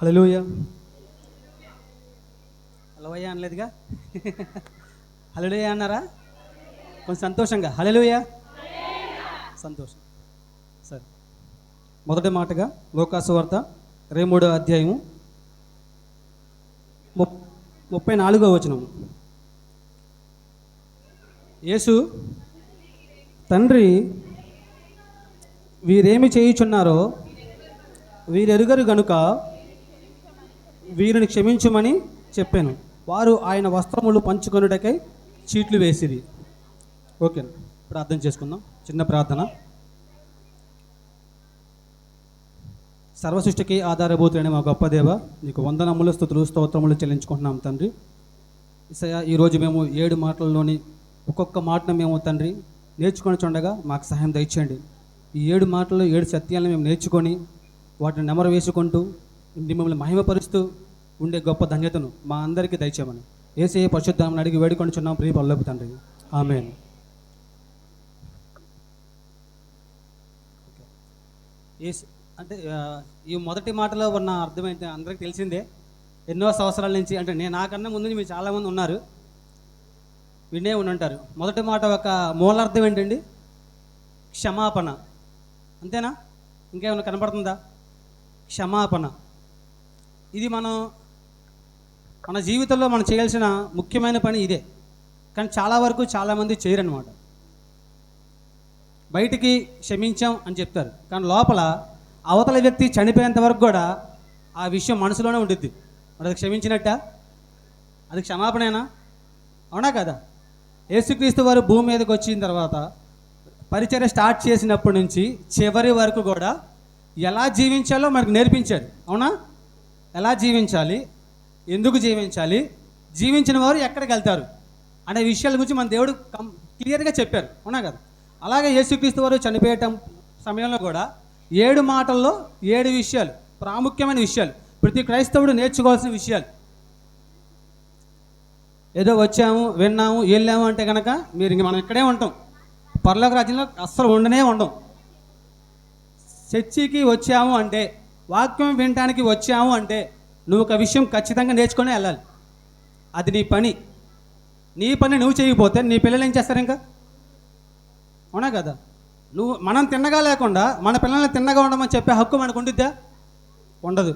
హలోయ హలోయ అనలేదుగా? హలోయ అన్నారా? కొంచెం సంతోషంగా. హలోయ సంతోషం. సరే. మొదటి మాటగా లోకాసు వార్త ఇరవై మూడో అధ్యాయము ముప్పై నాలుగో వచనం. యేసు తండ్రి వీరేమి చేయుచున్నారో వీరెరుగరు గనుక వీరిని క్షమించమని చెప్పాను. వారు ఆయన వస్త్రములు పంచుకొనుటకై చీట్లు వేసిరి. ఓకే. ప్రార్థన చేసుకుందాం. చిన్న ప్రార్థన. సర్వసృష్టికి ఆధారభూతులైన మా గొప్ప దేవ నీకు వందనములు స్థుతులు స్తోత్రములు చెల్లించుకుంటున్నాం తండ్రి. ఇసయ ఈరోజు మేము ఏడు మాటల్లోని ఒక్కొక్క మాటను మేము తండ్రి నేర్చుకొని చూడగా మాకు సహాయం దయచేయండి. ఈ ఏడు మాటలు ఏడు సత్యాలను మేము నేర్చుకొని వాటిని నెమరు వేసుకుంటూ మిమ్మల్ని మహిమపరుస్తూ ఉండే గొప్ప ధన్యతను మా అందరికీ దయచేయమని. ఏసే పరిశుద్ధామని అడిగి వేడుకొని చున్నాం ప్రియ పల్లపు తండ్రి. ఆమె అంటే ఈ మొదటి మాటలో ఉన్న అర్థం ఏంటి అందరికీ తెలిసిందే. ఎన్నో సంవత్సరాల నుంచి అంటే నేను నాకన్నా ముందు మీరు చాలామంది ఉన్నారు. వినే ఉండి ఉంటారు మొదటి మాట ఒక మూలార్థం ఏంటండి? క్షమాపణ. అంతేనా? ఇంకేమైనా కనపడుతుందా? క్షమాపణ. ఇది మనం మన జీవితంలో మనం చేయాల్సిన ముఖ్యమైన పని ఇదే. కానీ చాలా వరకు చాలామంది చేయరనమాట బయటికి క్షమించాం అని చెప్తారు. కానీ లోపల అవతల వ్యక్తి చనిపోయేంత వరకు కూడా ఆ విషయం మనసులోనే ఉంటుంది మరి అది క్షమించినట్ట? అది క్షమాపణేనా? అవునా కదా? యేసుక్రీస్తు వారు భూమి మీదకి వచ్చిన తర్వాత పరిచర్య స్టార్ట్ చేసినప్పటి నుంచి చివరి వరకు కూడా ఎలా జీవించాలో మనకు నేర్పించాడు అవునా? ఎలా జీవించాలి? ఎందుకు జీవించాలి? జీవించిన వారు ఎక్కడికి వెళ్తారు? అనే విషయాల గురించి మన దేవుడు కం క్లియర్గా చెప్పారు. అవునా కదా? అలాగే యేసుక్రీస్తు వారు చనిపోయటం సమయంలో కూడా ఏడు మాటల్లో ఏడు విషయాలు ప్రాముఖ్యమైన విషయాలు ప్రతి క్రైస్తవుడు నేర్చుకోవాల్సిన విషయాలు. ఏదో వచ్చాము విన్నాము వెళ్ళాము అంటే కనుక మీరు ఇంక మనం ఇక్కడే ఉంటాం. పర్లోక రాజ్యంలో అస్సలు ఉండనే ఉండం. చర్చికి వచ్చాము అంటే వాక్యం వినటానికి వచ్చాము అంటే నువ్వు ఒక విషయం ఖచ్చితంగా నేర్చుకొని వెళ్ళాలి. అది నీ పని. నీ పని నువ్వు చేయకపోతే నీ పిల్లలు ఏం చేస్తారు ఇంకా? అవునా కదా? నువ్వు మనం తిన్నగా లేకుండా మన పిల్లల్ని తిన్నగా ఉండమని చెప్పే హక్కు మనకు ఉండిద్దా? ఉండదు.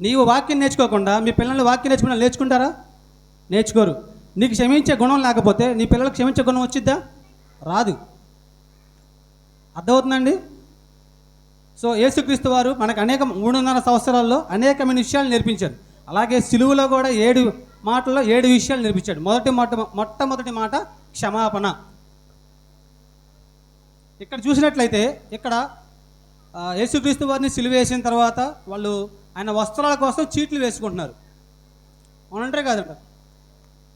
నీవు వాక్యం నేర్చుకోకుండా మీ పిల్లల్ని వాక్యం నేర్చుకున్నా నేర్చుకుంటారా? నేర్చుకోరు. నీకు క్షమించే గుణం లేకపోతే నీ పిల్లలకు క్షమించే గుణం వచ్చిద్దా? రాదు. అర్థమవుతుందండి సో యేసుక్రీస్తు వారు మనకు అనేక మూడున్నర సంవత్సరాల్లో అనేకమైన విషయాలు నేర్పించారు. అలాగే సిలువులో కూడా ఏడు మాటల్లో ఏడు విషయాలు నేర్పించాడు. మొదటి మాట మొట్టమొదటి మాట క్షమాపణ. ఇక్కడ చూసినట్లయితే ఇక్కడ యేసుక్రీస్తు వారిని సిలువ వేసిన తర్వాత వాళ్ళు ఆయన వస్త్రాల కోసం చీట్లు వేసుకుంటున్నారు. అవునంటారే కాదంట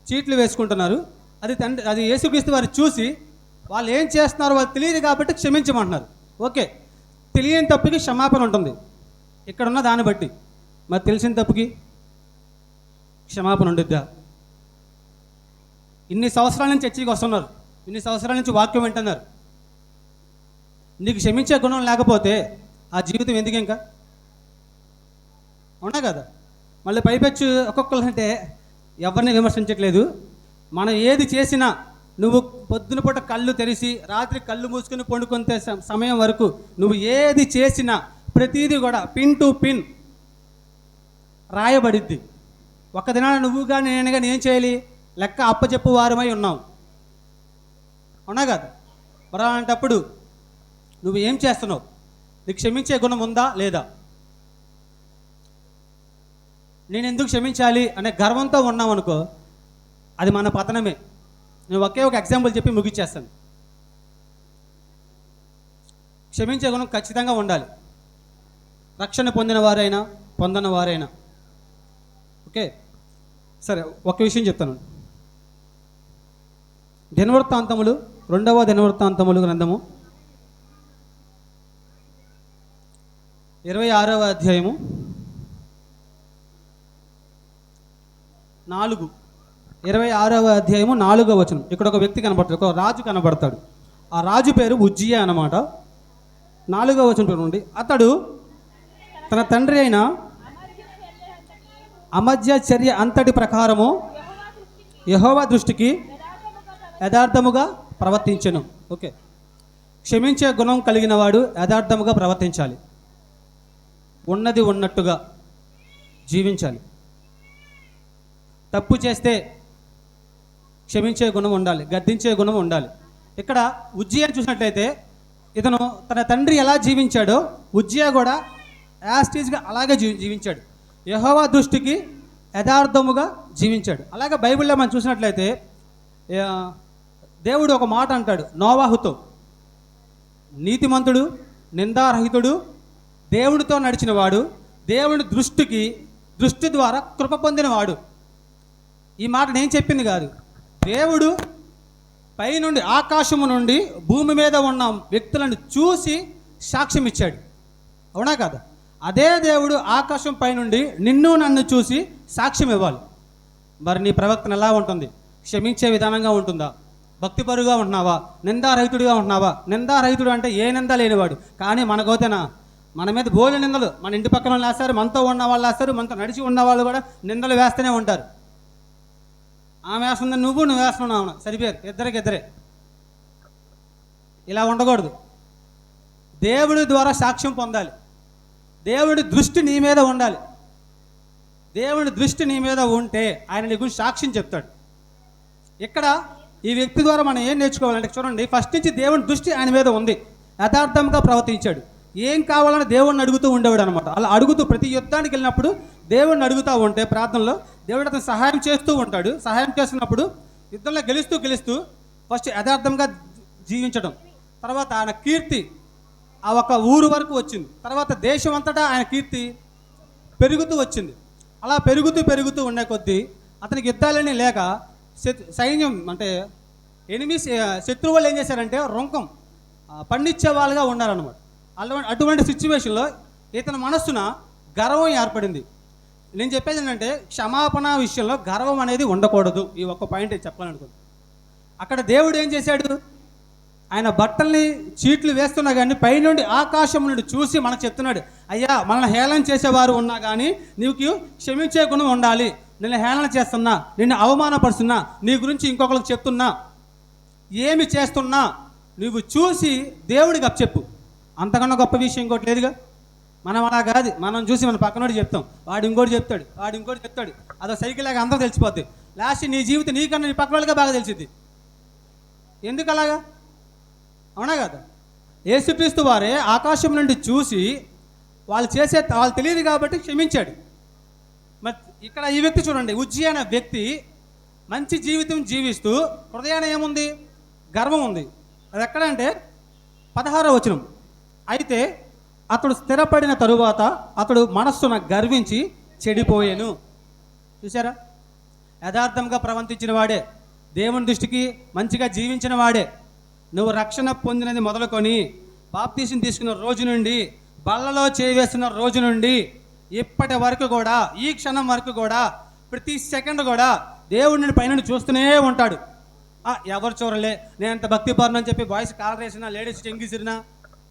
చీట్లు వేసుకుంటున్నారు. అది తండ్రి అది యేసుక్రీస్తు వారు చూసి వాళ్ళు ఏం చేస్తున్నారో వాళ్ళు తెలియదు కాబట్టి క్షమించమంటున్నారు. ఓకే. తెలియని తప్పుకి క్షమాపణ ఉంటుంది. ఇక్కడ ఉన్న దాన్ని బట్టి. మరి తెలిసిన తప్పుకి క్షమాపణ ఉండిద్దా? ఇన్ని సంవత్సరాల నుంచి చర్చికి వస్తున్నారు. ఇన్ని సంవత్సరాల నుంచి వాక్యం వింటున్నారు. నీకు క్షమించే గుణం లేకపోతే ఆ జీవితం ఎందుకు ఇంకా? అవునా కదా? మళ్ళీ పైపెచ్చు ఒక్కొక్కరు అంటే ఎవరిని విమర్శించట్లేదు. మనం ఏది చేసినా నువ్వు పొద్దున పూట కళ్ళు తెరిచి రాత్రి కళ్ళు మూసుకుని పండుకొంతే సమయం వరకు నువ్వు ఏది చేసినా ప్రతిదీ కూడా పిన్ టు పిన్ రాయబడిద్ది. ఒక దినాన నువ్వు కానీ నేను కానీ ఏం చేయాలి? లెక్క అప్పచెప్పు వారమై ఉన్నావు. అవునా కదా? మరి అలాంటప్పుడు నువ్వు ఏం చేస్తున్నావు? నీకు క్షమించే గుణం ఉందా లేదా? నేను ఎందుకు క్షమించాలి అనే గర్వంతో ఉన్నావు అనుకో అది మన పతనమే. నేను ఒకే ఒక ఎగ్జాంపుల్ చెప్పి ముగిచ్చేస్తాను. క్షమించే గుణం ఖచ్చితంగా ఉండాలి. రక్షణ పొందిన వారైనా పొందిన వారైనా. ఓకే? సరే ఒక విషయం చెప్తాను. దినవృత్తాంతములు రెండవ దినవృత్తాంతములు గ్రంథము ఇరవై ఆరవ అధ్యాయము నాలుగు. ఇరవై ఆరవ అధ్యాయము నాలుగవ వచనం. ఇక్కడ ఒక వ్యక్తి కనబడతాడు ఒక రాజు కనబడతాడు ఆ రాజు పేరు ఉజ్జియా అన్నమాట. నాలుగవ వచనం చూడండి అతడు తన తండ్రి అయిన అమధ్య చర్య అంతటి ప్రకారము యహోవా దృష్టికి యథార్థముగా ప్రవర్తించను. ఓకే. క్షమించే గుణం కలిగిన వాడు యథార్థముగా ప్రవర్తించాలి. ఉన్నది ఉన్నట్టుగా జీవించాలి. తప్పు చేస్తే క్షమించే గుణం ఉండాలి గద్దించే గుణం ఉండాలి. ఇక్కడ ఉజ్జయ చూసినట్లయితే ఇతను తన తండ్రి ఎలా జీవించాడో ఉజ్జయ కూడా యాస్టీజ్గా అలాగే జీ జీవించాడు. యహోవా దృష్టికి యథార్థముగా జీవించాడు. అలాగే బైబిల్లో మనం చూసినట్లయితే దేవుడు ఒక మాట అంటాడు నోవాహుతో. నీతిమంతుడు నిందారహితుడు దేవుడితో నడిచినవాడు దేవుని దృష్టికి దృష్టి ద్వారా కృప పొందినవాడు. ఈ మాట నేను చెప్పింది కాదు. దేవుడు పైనుండి ఆకాశము నుండి భూమి మీద ఉన్న వ్యక్తులను చూసి సాక్ష్యం ఇచ్చాడు. అవునా కదా? అదే దేవుడు ఆకాశం పైనుండి నిన్ను నన్ను చూసి సాక్ష్యం ఇవ్వాలి. మరి నీ ప్రవర్తన ఎలా ఉంటుంది? క్షమించే విధానంగా ఉంటుందా? భక్తిపరుగా ఉంటున్నావా? నిందారహితుడిగా ఉంటున్నావా? నిందారహితుడు అంటే ఏ నింద లేనివాడు. కానీ మనకైతేనా మన మీద భోజన నిందలు. మన ఇంటి పక్కన వాళ్ళు వేస్తారు మనతో ఉన్న వాళ్ళు వేస్తారు మనతో నడిచి ఉన్న వాళ్ళు కూడా నిందలు వేస్తూనే ఉంటారు. ఆమె వేస్తుంది నువ్వు నువ్వు వేస్తున్నావు ఆమె. సరిపోయారు. ఇద్దరికి ఇద్దరే. ఇలా ఉండకూడదు. దేవుడి ద్వారా సాక్ష్యం పొందాలి. దేవుడి దృష్టి నీ మీద ఉండాలి. దేవుడి దృష్టి నీ మీద ఉంటే ఆయన నీ గురించి సాక్ష్యం చెప్తాడు. ఇక్కడ ఈ వ్యక్తి ద్వారా మనం ఏం నేర్చుకోవాలంటే చూడండి ఫస్ట్ నుంచి దేవుని దృష్టి ఆయన మీద ఉంది. యథార్థంగా ప్రవర్తించాడు. ఏం కావాలని దేవుణ్ణి అడుగుతూ ఉండేవాడు అనమాట అలా అడుగుతూ ప్రతి యుద్ధానికి వెళ్ళినప్పుడు దేవుడిని అడుగుతూ ఉంటే ప్రార్థనలో దేవుడు అతను సహాయం చేస్తూ ఉంటాడు. సహాయం చేస్తున్నప్పుడు యుద్ధంలో గెలుస్తూ గెలుస్తూ ఫస్ట్ యథార్థంగా జీవించడం. తర్వాత ఆయన కీర్తి ఆ ఒక ఊరు వరకు వచ్చింది. తర్వాత దేశం అంతటా ఆయన కీర్తి పెరుగుతూ వచ్చింది. అలా పెరుగుతూ పెరుగుతూ ఉండే కొద్దీ అతనికి యుద్ధాలని లేక సైన్యం అంటే ఎనిమి శత్రువులు ఏం చేశారంటే రొంకం పండించే వాళ్ళుగా ఉన్నారనమాట అటువంటి సిచ్యువేషన్లో ఇతని మనస్సున గర్వం ఏర్పడింది. నేను చెప్పేది ఏంటంటే క్షమాపణ విషయంలో గర్వం అనేది ఉండకూడదు. ఈ ఒక్క పాయింట్ చెప్పాలనుకుంది అక్కడ దేవుడు ఏం చేశాడు? ఆయన బట్టల్ని చీట్లు వేస్తున్నా కానీ పైనుండి ఆకాశం నుండి చూసి మనకు చెప్తున్నాడు అయ్యా మనల్ని హేళన చేసేవారు ఉన్నా కానీ నీకు క్షమించే గుణం ఉండాలి. నిన్ను హేళన చేస్తున్నా నిన్ను అవమానపరుస్తున్నా నీ గురించి ఇంకొకరికి చెప్తున్నా. ఏమి చేస్తున్నా నువ్వు చూసి దేవుడికి అప్పచెప్పు. అంతకన్నా గొప్ప విషయం ఇంకోటి లేదుగా? మనం అలా కాదు. మనం చూసి మన పక్కనోడు చెప్తాం. వాడు ఇంకోటి చెప్తాడు. వాడు ఇంకోటి చెప్తాడు. అదో సైకిల్ లాగా అందరూ తెలిసిపోద్ది. లాస్ట్ నీ జీవితం నీకన్నా నీ పక్కన వాళ్ళకే బాగా తెలిసింది ఎందుకు అలాగా? అవునా కదా? యేసుక్రీస్తు వారే ఆకాశం నుండి చూసి వాళ్ళు చేసే వాళ్ళు తెలియదు కాబట్టి క్షమించాడు. మరి ఇక్కడ ఈ వ్యక్తి చూడండి. ఉజ్జి అనే వ్యక్తి మంచి జీవితం జీవిస్తూ హృదయాన ఏముంది? గర్వం ఉంది. అది ఎక్కడంటే పదహారో వచనం. అయితే అతడు స్థిరపడిన తరువాత అతడు మనస్సున గర్వించి చెడిపోయాను. చూసారా యథార్థంగా ప్రవర్తించిన వాడే. దేవుని దృష్టికి మంచిగా జీవించిన వాడే. నువ్వు రక్షణ పొందినది మొదలుకొని బాప్తీసం తీసుకున్న రోజు నుండి బల్లలో చేవేసిన రోజు నుండి ఇప్పటి వరకు కూడా ఈ క్షణం వరకు కూడా ప్రతి సెకండ్ కూడా దేవుడిని పైన చూస్తూనే ఉంటాడు. ఎవరు చూడలే? నేను అంత భక్తి అని చెప్పి బాయ్స్ కాలర్ వేసినా లేడీస్ చెంగిసిరినా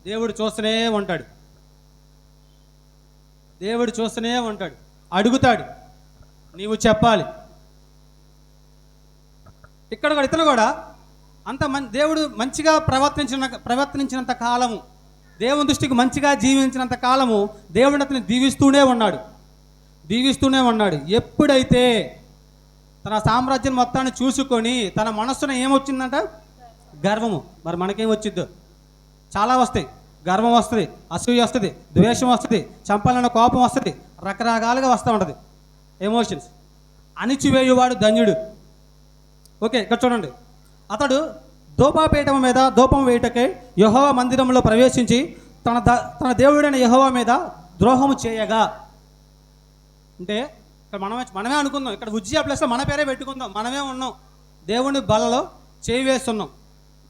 దేవుడు చూస్తూనే ఉంటాడు. దేవుడు చూస్తూనే ఉంటాడు. అడుగుతాడు. నీవు చెప్పాలి. ఇక్కడ కూడా ఇతను కూడా అంత మం దేవుడు మంచిగా ప్రవర్తించిన ప్రవర్తించినంత కాలము దేవుని దృష్టికి మంచిగా జీవించినంత కాలము దేవుడు అతని దీవిస్తూనే ఉన్నాడు. దీవిస్తూనే ఉన్నాడు. ఎప్పుడైతే తన సామ్రాజ్యం మొత్తాన్ని చూసుకొని తన మనస్సున ఏమొచ్చిందంట? గర్వము. మరి మనకేం వచ్చిద్దో? చాలా వస్తాయి. గర్వం వస్తుంది అసూయ వస్తుంది ద్వేషం వస్తుంది చంపాలన్న కోపం వస్తుంది రకరకాలుగా వస్తూ ఉంటుంది. ఎమోషన్స్ అణిచివేయువాడు ధన్యుడు. ఓకే ఇక్కడ చూడండి. అతడు ధూపాపీఠం మీద ధూపం వేయటకై యహోవ మందిరంలో ప్రవేశించి తన ద- తన దేవుడైన యహోవ మీద ద్రోహము చేయగా. అంటే ఇక్కడ మనమే మనమే అనుకుందాం. ఇక్కడ ఉజ్జయ ప్లేస్లో మన పేరే పెట్టుకుందాం. మనమే ఉన్నాం. దేవుని బలలో చేయి వేస్తున్నాం.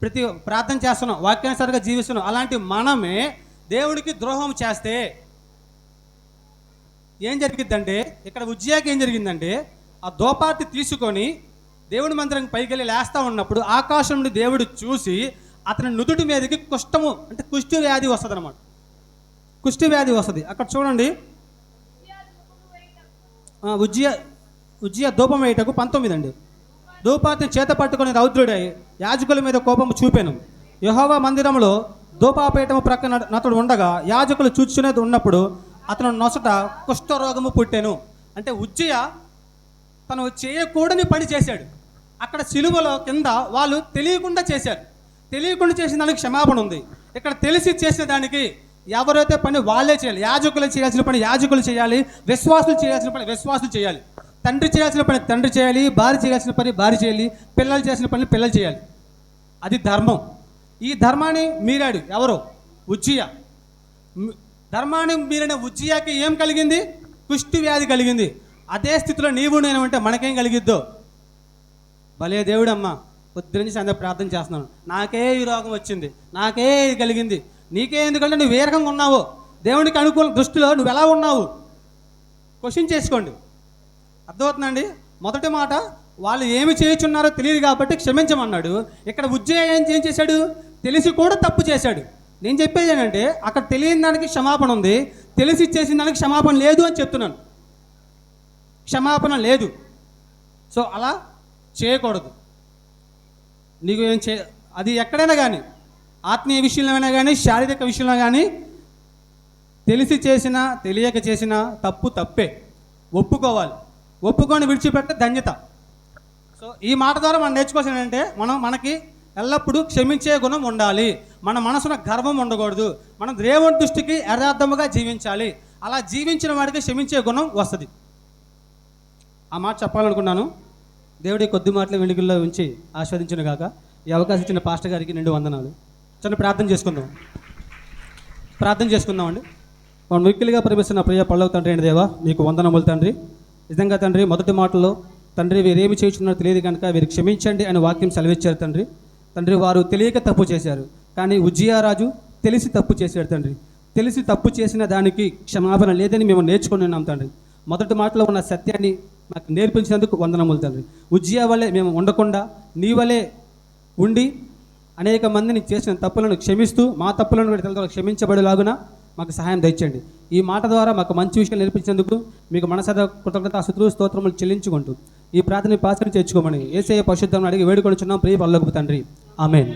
ప్రతి ప్రార్థన చేస్తున్నాం వాక్యానుసారంగా జీవిస్తున్నాం. అలాంటి మనమే దేవుడికి ద్రోహం చేస్తే ఏం జరిగిద్దంటే ఇక్కడ ఉజ్జయాకి ఏం జరిగిందంటే ఆ దోపార్తి తీసుకొని దేవుడి మందిరం పైకి వెళ్ళి లేస్తా ఉన్నప్పుడు ఆకాశం నుండి దేవుడు చూసి అతని నుదుటి మీదకి కుష్టము అంటే కుష్టి వ్యాధి వస్తుంది అనమాట కుష్టి వ్యాధి వస్తుంది. అక్కడ చూడండి. ఉజ్జయ ఉజ్జయ దూపం వేయటకు పంతొమ్మిది అండి. ధూపాతిని చేత పట్టుకుని రౌద్రుడై యాజకుల మీద కోపము చూపాను. యహోవా మందిరంలో దూపాపేటము ప్రక్కన అతడు ఉండగా యాజకులు చూచుకునేది ఉన్నప్పుడు అతను నొసట కుష్ఠరోగము పుట్టాను. అంటే ఉజ్జయ తను చేయకూడని పని చేశాడు. అక్కడ సిలువలో కింద వాళ్ళు తెలియకుండా చేశారు. తెలియకుండా చేసిన దానికి క్షమాపణ ఉంది. ఇక్కడ తెలిసి చేసిన దానికి ఎవరైతే పని వాళ్ళే చేయాలి. యాజకులు చేయాల్సిన పని యాజకులు చేయాలి. విశ్వాసులు చేయాల్సిన పని విశ్వాసులు చేయాలి. తండ్రి చేయాల్సిన పని తండ్రి చేయాలి భార్య చేయాల్సిన పని భార్య చేయాలి పిల్లలు చేసిన పని పిల్లలు చేయాలి. అది ధర్మం. ఈ ధర్మాన్ని మీరాడు ఎవరు? ఉజ్జియ. ధర్మాన్ని మీరిన ఉజ్జియాకి ఏం కలిగింది? కుష్టి వ్యాధి కలిగింది. అదే స్థితిలో నీవు నేను అంటే మనకేం కలిగిద్దో? భలే దేవుడమ్మా. పొద్దున నుంచి అందరూ ప్రార్థన చేస్తున్నాను. నాకే ఈ రోగం వచ్చింది. నాకే ఇది కలిగింది. నీకే ఎందుకంటే నువ్వు ఏ రకంగా ఉన్నావు? దేవునికి అనుకూల దృష్టిలో నువ్వు ఎలా ఉన్నావు? క్వశ్చన్ చేసుకోండి. అర్థమవుతుందండి? మొదటి మాట వాళ్ళు ఏమి చేయుచున్నారో తెలియదు కాబట్టి క్షమించమన్నాడు. ఇక్కడ ఉజ్జయ ఏం ఏం చేశాడు? తెలిసి కూడా తప్పు చేశాడు. నేను చెప్పేది ఏంటంటే అక్కడ తెలియని దానికి క్షమాపణ ఉంది. తెలిసి చేసిన దానికి క్షమాపణ లేదు అని చెప్తున్నాను. క్షమాపణ లేదు. సో అలా చేయకూడదు. నీకు ఏం చే అది ఎక్కడైనా కానీ ఆత్మీయ విషయంలోనైనా కానీ శారీరక విషయంలో కానీ తెలిసి చేసినా తెలియక చేసినా తప్పు తప్పే. ఒప్పుకోవాలి. ఒప్పుకొని విడిచిపెట్టే ధన్యత. సో ఈ మాట ద్వారా మనం నేర్చుకోవాల్సిన ఏంటంటే మనం మనకి ఎల్లప్పుడూ క్షమించే గుణం ఉండాలి. మన మనసున గర్వం ఉండకూడదు. మనం దేవుని దృష్టికి యథార్థముగా జీవించాలి. అలా జీవించిన వాడికి క్షమించే గుణం వస్తుంది. ఆ మాట చెప్పాలనుకున్నాను. దేవుడి కొద్ది మాటలు వెనుకల్లో ఉంచి ఆస్వాదించిన కాక ఈ అవకాశం ఇచ్చిన పాస్టర్ గారికి నిండు వందనాలు. చిన్న ప్రార్థన చేసుకుందాం. ప్రార్థన చేసుకుందామండి. మనం మిక్కిలిగా ప్రేమిస్తున్న ప్రియ పళ్ళవు తండ్రి అండి దేవా మీకు వందనములు తండ్రి. నిజంగా తండ్రి మొదటి మాటలో తండ్రి వీరేమి చేస్తున్నారో తెలియదు కనుక వీరు క్షమించండి అని వాక్యం సెలవిచ్చారు తండ్రి. తండ్రి వారు తెలియక తప్పు చేశారు. కానీ ఉజ్జయారాజు తెలిసి తప్పు చేశాడు తండ్రి. తెలిసి తప్పు చేసిన దానికి క్షమాపణ లేదని మేము నేర్చుకుని ఉన్నాం తండ్రి. మొదటి మాటలో ఉన్న సత్యాన్ని మాకు నేర్పించినందుకు వందనములు తండ్రి. ఉజ్జియా వలె మేము ఉండకుండా నీ వలె ఉండి అనేక మందిని చేసిన తప్పులను క్షమిస్తూ మా తప్పులను కూడా ఇతరుల ద్వారా క్షమించబడేలాగున మాకు సహాయం దయచండి ఈ మాట ద్వారా మాకు మంచి విషయాలు నేర్పించినందుకు మీకు మనసద కృతజ్ఞత శత్రు స్తోత్రములు చెల్లించుకుంటూ ఈ ప్రార్థన పాసని చేర్చుకోమని ఏసే పరిశుద్ధం అడిగి వేడుకొనిచున్నాం. ప్రియ పల్లొకు తండ్రి. ఆమెన్.